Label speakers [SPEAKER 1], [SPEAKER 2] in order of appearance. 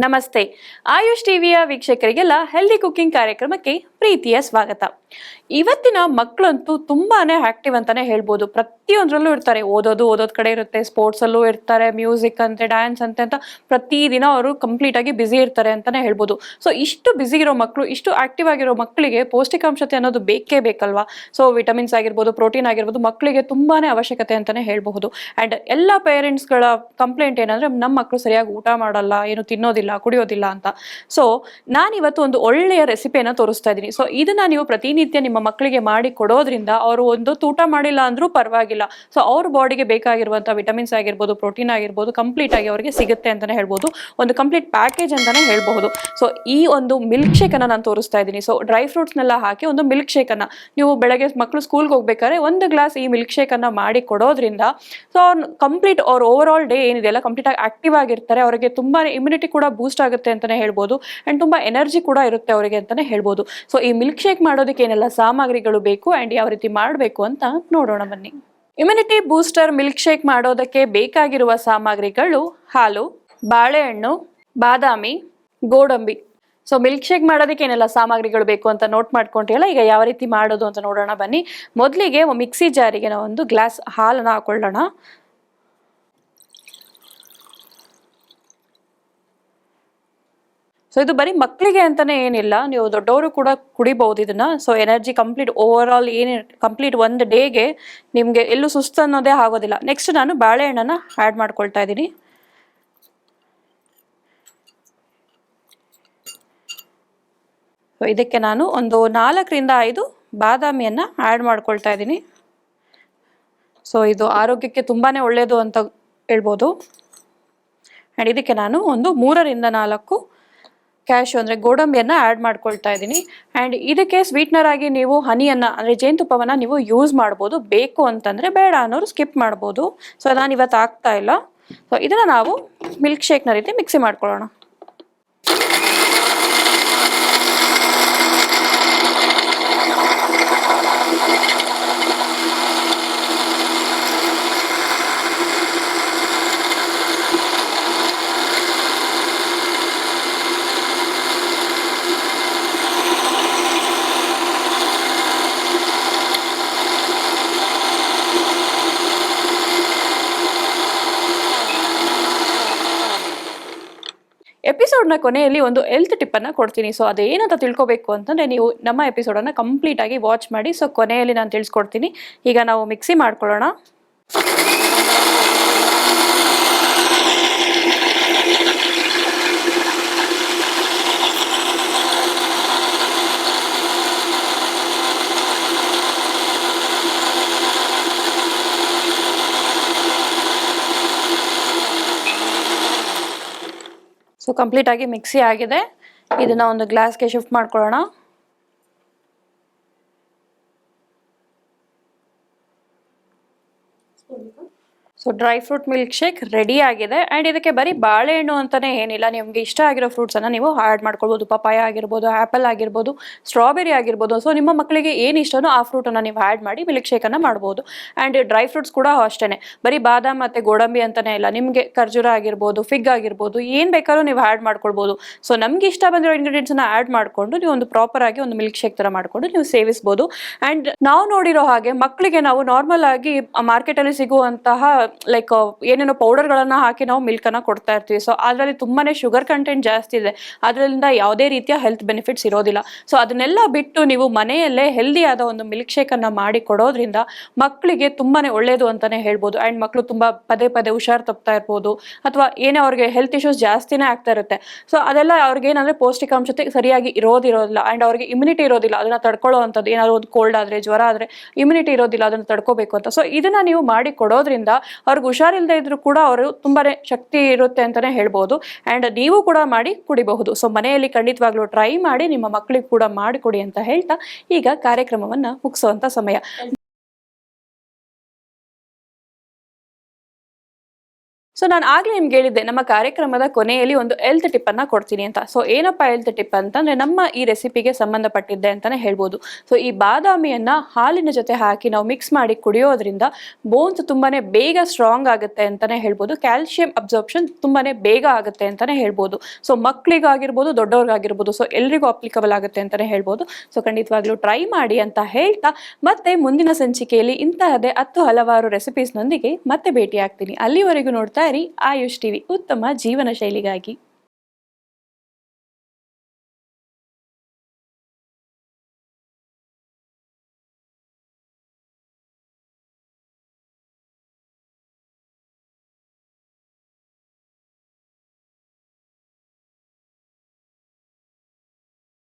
[SPEAKER 1] ನಮಸ್ತೆ. ಆಯುಷ್ ಟಿವಿಯ ವೀಕ್ಷಕರಿಗೆಲ್ಲ healthy cooking ಕಾರ್ಯಕ್ರಮಕ್ಕೆ ಪ್ರೀತಿಯ ಸ್ವಾಗತ. ಇವತ್ತಿನ ಮಕ್ಕಳಂತೂ ತುಂಬಾನೇ ಆಕ್ಟಿವ್ ಅಂತಾನೆ ಹೇಳ್ಬೋದು. ಪ್ರತಿಯೊಂದರಲ್ಲೂ ಇರ್ತಾರೆ. ಓದೋದು ಓದೋದ್ ಕಡೆ ಇರುತ್ತೆ. ಸ್ಪೋರ್ಟ್ಸ್ ಅಲ್ಲೂ ಇರ್ತಾರೆ. ಮ್ಯೂಸಿಕ್ ಅಂತೆ ಡ್ಯಾನ್ಸ್ ಅಂತೆ ಅಂತ ಪ್ರತಿದಿನ ಅವರು ಕಂಪ್ಲೀಟ್ ಆಗಿ ಬ್ಯುಸಿ ಇರ್ತಾರೆ ಅಂತಾನೆ ಹೇಳ್ಬೋದು. ಸೊ ಇಷ್ಟು ಬಿಸಿ ಇರೋ ಮಕ್ಕಳು ಇಷ್ಟು ಆಕ್ಟಿವ್ ಆಗಿರೋ ಮಕ್ಕಳಿಗೆ ಪೌಷ್ಟಿಕಾಂಶತೆ ಅನ್ನೋದು ಬೇಕೇ ಬೇಕಲ್ವಾ? ಸೊ ವಿಟಮಿನ್ಸ್ ಆಗಿರ್ಬೋದು ಪ್ರೋಟೀನ್ ಆಗಿರ್ಬೋದು ಮಕ್ಕಳಿಗೆ ತುಂಬಾನೇ ಅವಶ್ಯಕತೆ ಅಂತಾನೆ ಹೇಳ್ಬಹುದು. ಅಂಡ್ ಎಲ್ಲ ಪೇರೆಂಟ್ಸ್ಗಳ ಕಂಪ್ಲೇಂಟ್ ಏನಂದ್ರೆ ನಮ್ಮ ಮಕ್ಕಳು ಸರಿಯಾಗಿ ಊಟ ಮಾಡಲ್ಲ, ಏನು ತಿನ್ನೋದಿಲ್ಲ, ಕುಡಿಯೋದಿಲ್ಲ ಅಂತ. ಸೊ ನಾನಿವತ್ತು ಒಂದು ಒಳ್ಳೆಯ ರೆಸಿಪಿಯನ್ನು ತೋರಿಸ್ತಾ ಇದ್ದೀನಿ. ಸೊ ಇದನ್ನ ನೀವು ಪ್ರತಿನಿತ್ಯ ನಿಮ್ಮ ಮಕ್ಕಳಿಗೆ ಮಾಡಿ ಕೊಡೋದ್ರಿಂದ ಅವರು ಒಂದು ತೂಟ ಮಾಡಿಲ್ಲ ಅಂದ್ರೂ ಪರವಾಗಿಲ್ಲ. ಸೊ ಅವ್ರ ಬಾಡಿಗೆ ಬೇಕಾಗಿರುವಂಥ ವಿಟಮಿನ್ಸ್ ಆಗಿರ್ಬೋದು ಪ್ರೋಟೀನ್ ಆಗಿರ್ಬೋದು ಕಂಪ್ಲೀಟ್ ಆಗಿ ಅವರಿಗೆ ಸಿಗುತ್ತೆ ಅಂತಾನೆ ಹೇಳ್ಬೋದು. ಒಂದು ಕಂಪ್ಲೀಟ್ ಪ್ಯಾಕೇಜ್ ಅಂತಾನೆ ಹೇಳ್ಬಹುದು. ಸೊ ಈ ಒಂದು ಮಿಲ್ಕ್ ಶೇಕ್ ಅನ್ನ ನಾನು ತೋರಿಸ್ತಾ ಇದ್ದೀನಿ. ಸೊ ಡ್ರೈ ಫ್ರೂಟ್ಸ್ನೆಲ್ಲ ಹಾಕಿ ಒಂದು ಮಿಲ್ಕ್ ಶೇಕ್ ಅನ್ನ ನೀವು ಬೆಳಗ್ಗೆ ಮಕ್ಕಳು ಸ್ಕೂಲ್ಗೆ ಹೋಗ್ಬೇಕಾದ್ರೆ ಒಂದು ಗ್ಲಾಸ್ ಈ ಮಿಲ್ಕ್ ಶೇಕ್ ಅನ್ನ ಮಾಡಿ ಕೊಡೋದ್ರಿಂದ ಸೊ ಅವ್ರು ಕಂಪ್ಲೀಟ್ ಅವ್ರ ಓವರ್ ಆಲ್ ಡೇ ಏನಿದೆಯಲ್ಲ ಕಂಪ್ಲೀಟ್ ಆಗಿ ಆಕ್ಟಿವ್ ಆಗಿರ್ತಾರೆ. ಅವರಿಗೆ ತುಂಬಾ ಇಮ್ಯುನಿಟಿ ಕೂಡ ಬೂಸ್ಟ್ ಆಗುತ್ತೆ ಅಂತಾನೆ ಹೇಳ್ಬೋದು. ಅಂಡ್ ತುಂಬಾ ಎನರ್ಜಿ ಕೂಡ ಇರುತ್ತೆ ಅವರಿಗೆ ಅಂತಾನೆ ಹೇಳ್ಬೋದು. ಸೊ ಈ ಮಿಲ್ಕ್ ಶೇಕ್ ಮಾಡೋದಕ್ಕೆ ಏನೆಲ್ಲ ಸಾಮಗ್ರಿಗಳು ಬೇಕು ಅಂಡ್ ಯಾವ ರೀತಿ ಮಾಡಬೇಕು ಅಂತ ನೋಡೋಣ ಬನ್ನಿ. ಇಮ್ಯುನಿಟಿ ಬೂಸ್ಟರ್ ಮಿಲ್ಕ್ ಶೇಕ್ ಮಾಡೋದಕ್ಕೆ ಬೇಕಾಗಿರುವ ಸಾಮಗ್ರಿಗಳು ಹಾಲು, ಬಾಳೆಹಣ್ಣು, ಬಾದಾಮಿ, ಗೋಡಂಬಿ. ಸೊ ಮಿಲ್ಕ್ ಶೇಕ್ ಮಾಡೋದಕ್ಕೆ ಏನೆಲ್ಲ ಸಾಮಗ್ರಿಗಳು ಬೇಕು ಅಂತ ನೋಟ್ ಮಾಡ್ಕೊಂಡಿಲ್ಲ ಈಗ ಯಾವ ರೀತಿ ಮಾಡೋದು ಅಂತ ನೋಡೋಣ ಬನ್ನಿ. ಮೊದಲಿಗೆ ಮಿಕ್ಸಿ ಜಾರಿಗೆ ನಾವು ಒಂದು ಗ್ಲಾಸ್ ಹಾಲನ್ನು ಹಾಕೊಳ್ಳೋಣ. ಸೊ ಇದು ಬರೀ ಮಕ್ಕಳಿಗೆ ಅಂತಾನೆ ಏನಿಲ್ಲ. ನೀವು ದೊಡ್ಡವರು ಕೂಡ ಕುಡಿಬಹುದು ಇದನ್ನ. So energy complete over all ಏನು ಕಂಪ್ಲೀಟ್ ಒಂದು ಡೇಗೆ ನಿಮಗೆ ಎಲ್ಲೂ ಸುಸ್ತು ಅನ್ನೋದೇ ಆಗೋದಿಲ್ಲ. ನೆಕ್ಸ್ಟ್ ನಾನು ಬಾಳೆಹಣ್ಣನ್ನ ಆ್ಯಡ್ ಮಾಡ್ಕೊಳ್ತಾ ಇದ್ದೀನಿ. ಸೊ ಇದಕ್ಕೆ ನಾನು ಒಂದು ನಾಲ್ಕರಿಂದ ಐದು ಬಾದಾಮಿಯನ್ನು ಆ್ಯಡ್ ಮಾಡ್ಕೊಳ್ತಾ ಇದ್ದೀನಿ. ಸೊ ಇದು ಆರೋಗ್ಯಕ್ಕೆ ತುಂಬಾ ಒಳ್ಳೆಯದು ಅಂತ ಹೇಳ್ಬೋದು. ಆ್ಯಂಡ್ ಇದಕ್ಕೆ ನಾನು ಒಂದು ಮೂರರಿಂದ ನಾಲ್ಕು ಕ್ಯಾಶು ಅಂದರೆ ಗೋಡಂಬಿಯನ್ನು ಆ್ಯಡ್ ಮಾಡ್ಕೊಳ್ತಾ ಇದ್ದೀನಿ. ಆ್ಯಂಡ್ ಇದಕ್ಕೆ ಸ್ವೀಟ್ನರ್ ಆಗಿ ನೀವು ಹನಿಯನ್ನು ಅಂದರೆ ಜೇನುತುಪ್ಪವನ್ನು ನೀವು ಯೂಸ್ ಮಾಡ್ಬೋದು. ಬೇಕು ಅಂತಂದರೆ ಬೇಡ ಅನ್ನೋರು ಸ್ಕಿಪ್ ಮಾಡ್ಬೋದು. ಸೊ ನಾನು ಇವತ್ತು ಆಗ್ತಾ ಇಲ್ಲ. ಸೊ ಇದನ್ನು ನಾವು ಮಿಲ್ಕ್ ಶೇಕ್ನ ರೀತಿ ಮಿಕ್ಸಿ ಮಾಡ್ಕೊಳ್ಳೋಣ. ಎಪಿಸೋಡ್ನ ಕೊನೆಯಲ್ಲಿ ಒಂದು ಹೆಲ್ತ್ ಟಿಪ್ಪನ್ನು ಕೊಡ್ತೀನಿ. ಸೊ ಅದೇನಂತ ತಿಳ್ಕೊಬೇಕು ಅಂತಂದರೆ ನೀವು ನಮ್ಮ ಎಪಿಸೋಡನ್ನು ಕಂಪ್ಲೀಟಾಗಿ ವಾಚ್ ಮಾಡಿ. ಸೊ ಕೊನೆಯಲ್ಲಿ ನಾನು ತಿಳಿಸ್ಕೊಡ್ತೀನಿ. ಈಗ ನಾವು ಮಿಕ್ಸಿ ಮಾಡ್ಕೊಳ್ಳೋಣ. ಸೊ ಕಂಪ್ಲೀಟ್ ಆಗಿ ಮಿಕ್ಸಿ ಆಗಿದೆ. ಇದನ್ನ ಒಂದು ಗ್ಲಾಸ್ಗೆ ಶಿಫ್ಟ್ ಮಾಡ್ಕೊಳ್ಳೋಣ. So dry fruit milk shake ready ಆಗಿದೆ. ಆ್ಯಂಡ್ ಇದಕ್ಕೆ ಬರೀ ಬಾಳೆಹಣ್ಣು ಅಂತಲೇ ಏನಿಲ್ಲ. ನಿಮಗೆ ಇಷ್ಟ ಆಗಿರೋ ಫ್ರೂಟ್ಸನ್ನು ನೀವು ಆ್ಯಡ್ ಮಾಡ್ಕೊಳ್ಬೋದು. ಪಪಾಯ ಆಗಿರ್ಬೋದು ಆ್ಯಪಲ್ ಆಗಿರ್ಬೋದು ಸ್ಟ್ರಾಬೆರಿ ಆಗಿರ್ಬೋದು. ಸೊ ನಿಮ್ಮ ಮಕ್ಕಳಿಗೆ ಏನು ಇಷ್ಟನೋ ಆ ಫ್ರೂಟನ್ನು ನೀವು ಆ್ಯಡ್ ಮಾಡಿ ಮಿಲ್ಕ್ ಶೇಕನ್ನು ಮಾಡ್ಬೋದು. ಆ್ಯಂಡ್ ಡ್ರೈ ಫ್ರೂಟ್ಸ್ ಕೂಡ ಅಷ್ಟೇ ಬರೀ ಬಾದಾಮ್ ಮತ್ತು ಗೋಡಂಬಿ ಅಂತಲೇ ಇಲ್ಲ. ನಿಮಗೆ ಖರ್ಜೂರ ಆಗಿರ್ಬೋದು ಫಿಗ್ ಆಗಿರ್ಬೋದು, ಏನು ಬೇಕಾದ್ರೂ ನೀವು ಆ್ಯಡ್ ಮಾಡ್ಕೊಳ್ಬೋದು. ಸೊ ನಮಗೆ ಇಷ್ಟ ಬಂದಿರೋ ಇಂಗ್ರೀಡಿಯೆಂಟ್ಸನ್ನು ಆ್ಯಡ್ ಮಾಡಿಕೊಂಡು ನೀವು ಒಂದು ಪ್ರಾಪರ್ ಆಗಿ ಒಂದು ಮಿಲ್ಕ್ ಶೇಕ್ ಥರ ಮಾಡಿಕೊಂಡು ನೀವು ಸೇವಿಸ್ಬೋದು. ಆ್ಯಂಡ್ ನಾವು ನೋಡಿರೋ ಹಾಗೆ ಮಕ್ಕಳಿಗೆ ನಾವು ನಾರ್ಮಲ್ ಆಗಿ ಮಾರ್ಕೆಟಲ್ಲಿ ಸಿಗುವಂತಹ ಲೈಕ್ ಏನೇನೋ ಪೌಡರ್ಗಳನ್ನು ಹಾಕಿ ನಾವು ಮಿಲ್ಕನ್ನು ಕೊಡ್ತಾ ಇರ್ತೀವಿ. ಸೊ ಅದರಲ್ಲಿ ತುಂಬಾನೇ ಶುಗರ್ ಕಂಟೆಂಟ್ ಜಾಸ್ತಿ ಇದೆ. ಅದರಿಂದ ಯಾವುದೇ ರೀತಿಯ ಹೆಲ್ತ್ ಬೆನಿಫಿಟ್ಸ್ ಇರೋದಿಲ್ಲ. ಸೊ ಅದನ್ನೆಲ್ಲ ಬಿಟ್ಟು ನೀವು ಮನೆಯಲ್ಲೇ ಹೆಲ್ದಿ ಆದ ಒಂದು ಮಿಲ್ಕ್ ಶೇಕನ್ನು ಮಾಡಿ ಕೊಡೋದ್ರಿಂದ ಮಕ್ಕಳಿಗೆ ತುಂಬಾನೇ ಒಳ್ಳೆಯದು ಅಂತಾನೆ ಹೇಳ್ಬೋದು. ಆ್ಯಂಡ್ ಮಕ್ಕಳು ತುಂಬ ಪದೇ ಪದೇ ಹುಷಾರು ತಪ್ತಾ ಇರ್ಬೋದು. ಅಥವಾ ಏನೇ ಅವ್ರಿಗೆ ಹೆಲ್ತ್ ಇಶ್ಯೂಸ್ ಜಾಸ್ತಿನೇ ಆಗ್ತಾ ಇರುತ್ತೆ. ಸೊ ಅದೆಲ್ಲ ಅವ್ರಿಗೆ ಏನಂದ್ರೆ ಪೌಷ್ಟಿಕಾಂಶತೆ ಸರಿಯಾಗಿ ಇರೋದಿರೋದಿಲ್ಲ. ಆ್ಯಂಡ್ ಅವ್ರಿಗೆ ಇಮ್ಯುನಿಟಿ ಇರೋದಿಲ್ಲ. ಅದನ್ನ ತಡ್ಕೊಳ್ಳೋ ಅಂಥದ್ದು ಏನಾದ್ರು ಒಂದು ಕೋಲ್ಡ್ ಆದರೆ, ಜ್ವರ ಆದರೆ ಇಮ್ಯುನಿಟಿ ಇರೋದಿಲ್ಲ. ಅದನ್ನು ತಡ್ಕೋಬೇಕು ಅಂತ. ಸೊ ಇದನ್ನ ನೀವು ಮಾಡಿ ಕೊಡೋದ್ರಿಂದ ಅವ್ರಿಗೆ ಹುಷಾರಿಲ್ಲದೆ ಇದ್ರೂ ಕೂಡ ಅವರು ತುಂಬಾನೇ ಶಕ್ತಿ ಇರುತ್ತೆ ಅಂತಾನೆ ಹೇಳ್ಬೋದು. ಆ್ಯಂಡ್ ನೀವು ಕೂಡ ಮಾಡಿ ಕುಡಿಬಹುದು. ಸೊ ಮನೆಯಲ್ಲಿ ಖಂಡಿತವಾಗ್ಲೂ ಟ್ರೈ ಮಾಡಿ ನಿಮ್ಮ ಮಕ್ಕಳಿಗೆ ಕೂಡ ಮಾಡಿಕೊಡಿ ಅಂತ ಹೇಳ್ತಾ ಈಗ ಕಾರ್ಯಕ್ರಮವನ್ನ ಮುಗಿಸುವಂತ ಸಮಯ. ಸೊ ನಾನು ಆಗಲೇ ನಿಮ್ಗೆ ಹೇಳಿದ್ದೆ, ನಮ್ಮ ಕಾರ್ಯಕ್ರಮದ ಕೊನೆಯಲ್ಲಿ ಒಂದು ಹೆಲ್ತ್ ಟಿಪ್ ಅನ್ನ ಕೊಡ್ತೀನಿ ಅಂತ. ಸೊ ಏನಪ್ಪ ಹೆಲ್ತ್ ಟಿಪ್ ಅಂತಂದ್ರೆ, ನಮ್ಮ ಈ ರೆಸಿಪಿಗೆ ಸಂಬಂಧಪಟ್ಟಿದ್ದೆ ಅಂತಾನೆ ಹೇಳ್ಬೋದು. ಸೊ ಈ ಬಾದಾಮಿಯನ್ನ ಹಾಲಿನ ಜೊತೆ ಹಾಕಿ ನಾವು ಮಿಕ್ಸ್ ಮಾಡಿ ಕುಡಿಯೋದ್ರಿಂದ ಬೋನ್ಸ್ ತುಂಬಾನೇ ಬೇಗ ಸ್ಟ್ರಾಂಗ್ ಆಗುತ್ತೆ ಅಂತಾನೆ ಹೇಳ್ಬೋದು. ಕ್ಯಾಲ್ಶಿಯಂ ಅಬ್ಸಾರ್ಪ್ಷನ್ ತುಂಬಾನೇ ಬೇಗ ಆಗುತ್ತೆ ಅಂತಾನೆ ಹೇಳ್ಬೋದು. ಸೊ ಮಕ್ಕಳಿಗಾಗಿರ್ಬೋದು ದೊಡ್ಡವ್ರಿಗಾಗಿರ್ಬೋದು ಸೊ ಎಲ್ರಿಗೂ ಅಪ್ಲಿಕಬಲ್ ಆಗುತ್ತೆ ಅಂತಾನೆ ಹೇಳ್ಬೋದು. ಸೊ ಖಂಡಿತವಾಗ್ಲೂ ಟ್ರೈ ಮಾಡಿ ಅಂತ ಹೇಳ್ತಾ, ಮತ್ತೆ ಮುಂದಿನ ಸಂಚಿಕೆಯಲ್ಲಿ ಇಂತಹದೇ ಹತ್ತು ಹಲವಾರು ರೆಸಿಪೀಸ್ನೊಂದಿಗೆ ಮತ್ತೆ ಭೇಟಿ ಆಗ್ತೀನಿ ಅಲ್ಲಿವರೆಗೂ ನೋಡ್ತಾ ಇರಿ ಆಯುಷ್ ಟಿವಿ ಉತ್ತಮ ಜೀವನ ಶೈಲಿಗಾಗಿ.